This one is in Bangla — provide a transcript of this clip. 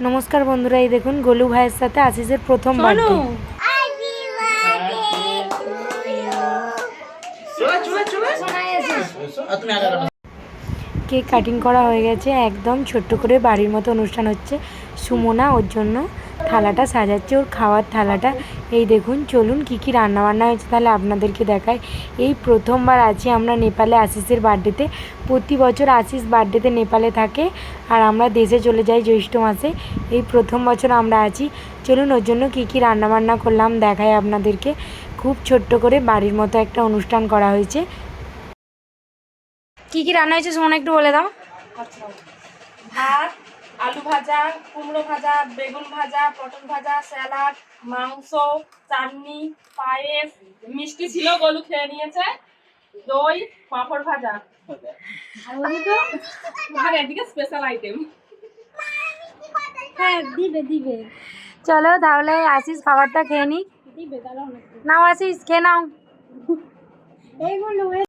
নমস্কার বন্ধুরা এই দেখুন গোলু ভাইয়ের সাথে আশিসের প্রথম বার্থডে কেক কাটিং করা হয়ে গেছে একদম ছোট্ট করে বাড়ির মতো অনুষ্ঠান হচ্ছে। সুমনা ওর জন্য থালাটা সাজাচ্ছে, ওর খাওয়ার থালাটা। এই দেখুন, চলুন কি কী রান্নাবান্না হয়েছে তাহলে আপনাদেরকে দেখাই। এই প্রথমবার আছি আমরা নেপালে আশিসের বার্থডেতে। প্রতি বছর আশিস বার্থডেতে নেপালে থাকে আর আমরা দেশে চলে যাই জ্যৈষ্ঠ মাসে। এই প্রথম বছর আমরা আছি। চলুন ওর জন্য কী কী রান্নাবান্না করলাম দেখাই আপনাদেরকে। খুব ছোট্ট করে বাড়ির মতো একটা অনুষ্ঠান করা হয়েছে। কি কি রান্না হয়েছে, সোমনা একটু বলে দাও। ভাত আলু ভাজা কুমড়ো ভাজা বেগুন ভাজা পটল ভাজা স্যালাড মাংস চাটনি পায়েস মিষ্টি ছিল গলু খেয়ে নিয়েছে। দই পাঁপড় ভাজা। আর এদিকে স্পেশাল আইটেম হ্যাঁ দিবে দিবে। চলো তাহলে আশিস খাবারটা খেয়ে তাহলে নাও আশিস খেয়ে নাও। এইগুলো